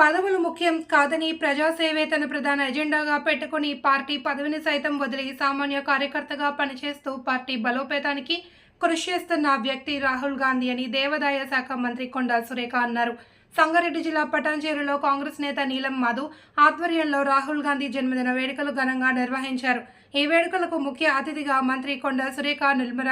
పదవులు ముఖ్యం కాదని ప్రజాసేవే తన ప్రధాన ఎజెండాగా పెట్టుకుని పార్టీ పదవిని సైతం వదిలి సామాన్య కార్యకర్తగా పనిచేస్తూ పార్టీ బలోపేతానికి కృషి చేస్తున్న వ్యక్తి రాహుల్ గాంధీ అని దేవాదాయ శాఖ మంత్రి కొండా సురేఖ అన్నారు. సంగారెడ్డి జిల్లా పటాన్చేరులో కాంగ్రెస్ నేత నీలం మాధు ఆధ్వర్యంలో రాహుల్ గాంధీ జన్మదిన వేడుకలు ఘనంగా నిర్వహించారు. ఈ వేడుకలకు ముఖ్య అతిథిగా మంత్రి కొండా సురేఖ నిర్మల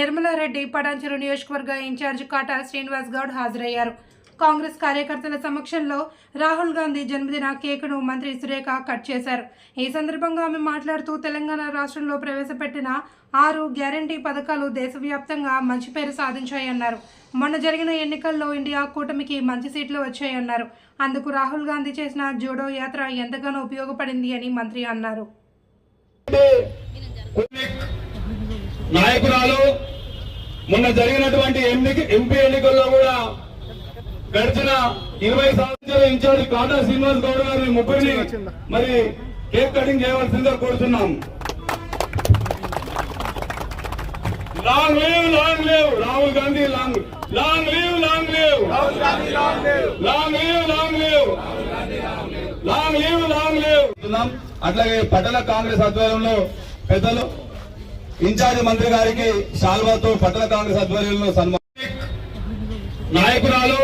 నిర్మలారెడ్డి పటాన్చేరు నియోజకవర్గ ఇన్ఛార్జ్ కాటా శ్రీనివాస్ గౌడ్ హాజరయ్యారు. కాంగ్రెస్ కార్యకర్తల సమక్షంలో రాహుల్ గాంధీ జన్మదిన కేకును మంత్రి సురేఖ కట్ చేశారు. ఈ సందర్భంగా ఆమె మాట్లాడుతూ తెలంగాణ రాష్ట్రంలో ప్రవేశపెట్టిన ఆరు గ్యారంటీ పథకాలు దేశవ్యాప్తంగా మంచి పేరు సాధించాయన్నారు మొన్న జరిగిన ఎన్నికల్లో ఇండియా కూటమికి మంచి సీట్లు వచ్చాయన్నారు అందుకు రాహుల్ గాంధీ చేసిన జోడో యాత్ర ఎంతగానో ఉపయోగపడింది అని మంత్రి అన్నారు. నాయకురాలు మొన్న జరిగినటువంటి ఎంపీ ఎన్నికల్లో కూడా గడిచిన ఇరవై సంవత్సరాల ఇన్ఛార్జ్ కాటా శ్రీనివాస్ గౌడ్ గారిని ముప్పైని మరి కేక్ కటింగ్ చేయవలసిందిగా కోరుతున్నాం long live long live. Rahul Gandhi long. Long live long live. Long live. Long live long live. Long live అట్లాగే పట్టణ కాంగ్రెస్ ఆధ్వర్యంలో పెద్దలు ఇన్ఛార్జ్ మంత్రి గారికి శాల్వాతో పట్టణ కాంగ్రెస్ ఆధ్వర్యంలో సన్మానం. నాయకురాలు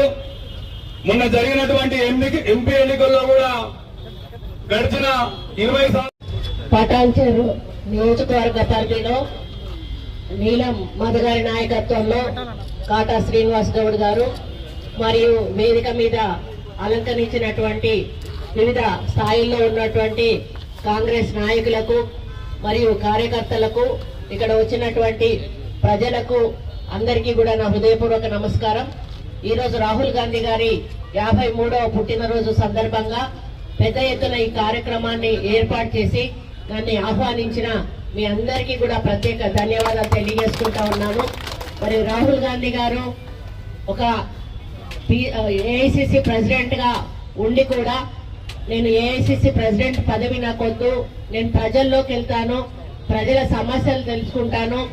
మొన్న జరిగినటువంటి ఎన్నిక ఎంపీ ఎన్నికల్లో కూడా గడిచిన ఇరవై పటాన్చెరు నియోజకవర్గ పరిధిలో నీలం మధుగారి నాయకత్వంలో కాటా శ్రీనివాస్ గౌడ్ గారు మరియు వేదిక మీద అలంకరించినటువంటి వివిధ స్థాయిల్లో ఉన్నటువంటి కాంగ్రెస్ నాయకులకు మరియు కార్యకర్తలకు ఇక్కడ వచ్చినటువంటి ప్రజలకు అందరికీ కూడా నా హృదయపూర్వక నమస్కారం. ఈరోజు రాహుల్ గాంధీ గారి యాభై మూడవ పుట్టినరోజు సందర్భంగా పెద్ద ఎత్తున ఈ కార్యక్రమాన్ని ఏర్పాటు చేసి దాన్ని ఆహ్వానించిన మీ అందరికీ కూడా ప్రత్యేక ధన్యవాదాలు తెలియజేసుకుంటా ఉన్నాను మరి రాహుల్ గాంధీ గారు ఒక ఏఐసిసి ప్రెసిడెంట్గా ఉండి కూడా నేను ఏఐసిసి ప్రెసిడెంట్ పదవి నాకొద్దు నేను ప్రజల్లోకి వెళ్తాను ప్రజల సమస్యలు తెలుసుకుంటాను.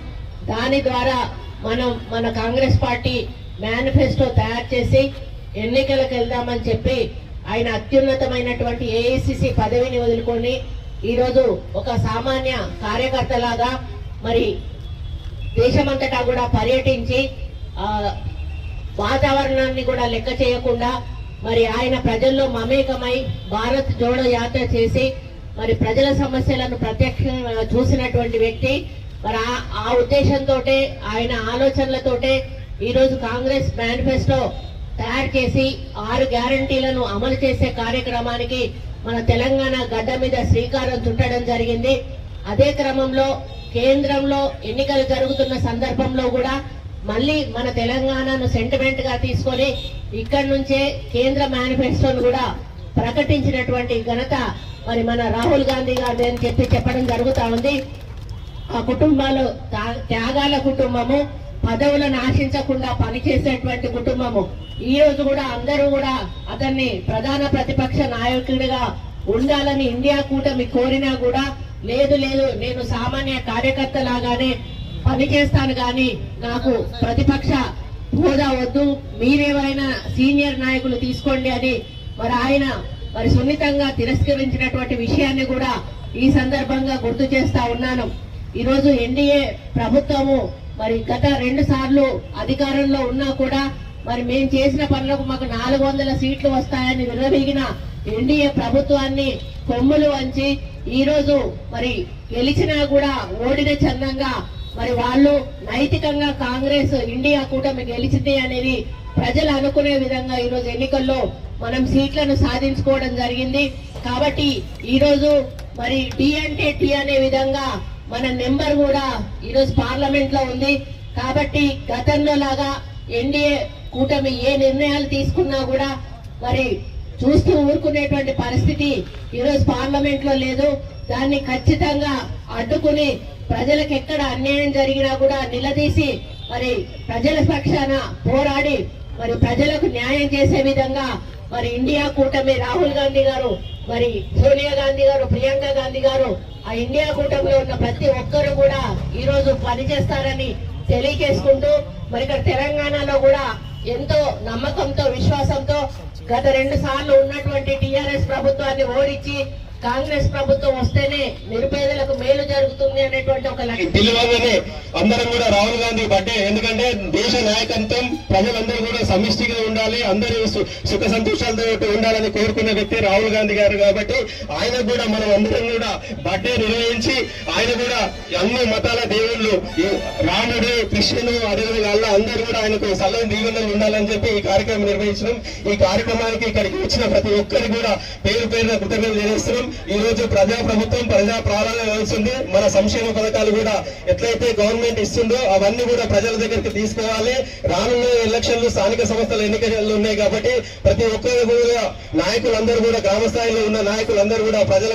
దాని ద్వారా మనం మన కాంగ్రెస్ పార్టీ మేనిఫెస్టో తయారు చేసి ఎన్నికలకు వెళ్దామని చెప్పి ఆయన అత్యున్నతమైనటువంటి ఏఐసిసి పదవిని వదులుకొని ఈరోజు ఒక సామాన్య కార్యకర్తలాగా మరి దేశమంతటా కూడా పర్యటించి వాతావరణాన్ని కూడా లెక్క చేయకుండా మరి ఆయన ప్రజల్లో మమేకమై భారత్ జోడో యాత్ర చేసి మరి ప్రజల సమస్యలను ప్రత్యక్షంగా చూసినటువంటి వ్యక్తి మరి ఆ- ఆ ఉద్దేశంతో ఆయన ఆలోచనలతోటే ఈరోజు కాంగ్రెస్ మేనిఫెస్టో తయారు చేసి ఆరు గ్యారంటీలను అమలు చేసే కార్యక్రమానికి మన తెలంగాణ గడ్డ మీద శ్రీకారం చుట్టడం జరిగింది. అదే క్రమంలో కేంద్రంలో ఎన్నికలు జరుగుతున్న సందర్భంలో కూడా మళ్ళీ మన తెలంగాణను సెంటిమెంట్గా తీసుకొని ఇక్కడి నుంచే కేంద్ర మేనిఫెస్టోను కూడా ప్రకటించినటువంటి ఘనత మరి మన రాహుల్ గాంధీ గారు అని చెప్పి చెప్పడం జరుగుతూ ఉంది. ఆ కుటుంబాలు త్యా- త్యాగాల కుటుంబము పదవులను ఆశించకుండా పనిచేసేటువంటి కుటుంబము. ఈ రోజు కూడా అందరూ కూడా అతన్ని ప్రధాన ప్రతిపక్ష నాయకుడిగా ఉండాలని ఇండియా కూటమి కోరినా కూడా లేదు లేదు నేను సామాన్య కార్యకర్త లాగానే పనిచేస్తాను కానీ నాకు ప్రతిపక్ష హోదా వద్దు. మీరేవైనా సీనియర్ నాయకులు తీసుకోండి అని మరి ఆయన మరి సున్నితంగా తిరస్కరించినటువంటి విషయాన్ని కూడా ఈ సందర్భంగా గుర్తు చేస్తా ఉన్నాను. ఈరోజు ఎన్డీఏ ప్రభుత్వము మరి గత రెండు సార్లు అధికారంలో ఉన్నా కూడా మరి మేము చేసిన పనులకు మాకు నాలుగు వందల సీట్లు వస్తాయని విర్రవీగిన ఎన్డీఏ ప్రభుత్వాన్ని కొమ్ములు వంచి ఈరోజు మరి గెలిచినా కూడా ఓడిన చందంగా మరి వాళ్ళు నైతికంగా కాంగ్రెస్ ఇండియా కూటమి గెలిచింది అనేది ప్రజలు అనుకునే విధంగా ఈరోజు ఎన్నికల్లో మనం సీట్లను సాధించుకోవడం జరిగింది. కాబట్టి ఈరోజు మరి టీ అంటే టీ అనే విధంగా మన నెంబర్ కూడా ఈరోజు పార్లమెంట్లో ఉంది. కాబట్టి గతంలో లాగా ఎన్డీఏ కూటమి ఏ నిర్ణయాలు తీసుకున్నా కూడా మరి చూస్తూ ఊరుకునేటువంటి పరిస్థితి ఈరోజు పార్లమెంట్లో లేదు. దాన్ని ఖచ్చితంగా అడ్డుకుని ప్రజలకు ఎక్కడ అన్యాయం జరిగినా కూడా నిలదీసి మరి ప్రజల పక్షాన పోరాడి మరి ప్రజలకు న్యాయం చేసే విధంగా మరి ఇండియా కూటమి రాహుల్ గాంధీ గారు మరి సోనియా గాంధీ గారు ప్రియాంక గాంధీ గారు ఆ ఇండియా కూటమిలో ఉన్న ప్రతి ఒక్కరు కూడా ఈ రోజు పనిచేస్తారని తెలియకేసుకుంటూ మరి ఇక్కడ తెలంగాణలో కూడా ఎంతో నమ్మకంతో విశ్వాసంతో గత రెండు సార్లు ఉన్నటువంటి టిఆర్ఎస్ ప్రభుత్వాన్ని ఓడించి కాంగ్రెస్ ప్రభుత్వం వస్తేనే నిరుపేదలకు మేలు జరుగుతుంది అనేటువంటి ఒక లక్ష్యం. అందరం కూడా రాహుల్ గాంధీ బట్టే. ఎందుకంటే దేశ నాయకత్వం ప్రజలందరూ కూడా సమిష్టిగా ఉండాలి అందరూ సుఖ సంతోషాలతో ఉండాలని కోరుకున్న వ్యక్తి రాహుల్ గాంధీ గారు కాబట్టి ఆయన కూడా మనం అందరం కూడా బర్త్డే నిర్వహించి ఆయన కూడా అన్ని మతాల దేవుళ్ళు రాముడు కృష్ణుడు అదేవిధంగా అల్లా అందరూ కూడా ఆయనకు సల్లని దీవెనలు ఉండాలని చెప్పి ఈ కార్యక్రమం నిర్వహించడం ఈ కార్యక్రమానికి ఇక్కడికి వచ్చిన ప్రతి ఒక్కరికి కూడా పేరు పేరున కృతజ్ఞతలు చేస్తున్నాం ఈ రోజు ప్రజా ప్రభుత్వం ప్రజా ప్రాణాలు వెళ్తుంది మన సంక్షేమ పథకాలు కూడా ఎట్లయితే గవర్నమెంట్ ఇస్తుందో అవన్నీ కూడా ప్రజల దగ్గరికి తీసుకోవాలి. రానున్న ఎలక్షన్లు స్థానిక సంస్థల ఎన్నికలు ఉన్నాయి కాబట్టి ప్రతి ఒక్కరు కూడా నాయకులందరూ కూడా గ్రామ స్థాయిలో ఉన్న నాయకులందరూ కూడా ప్రజల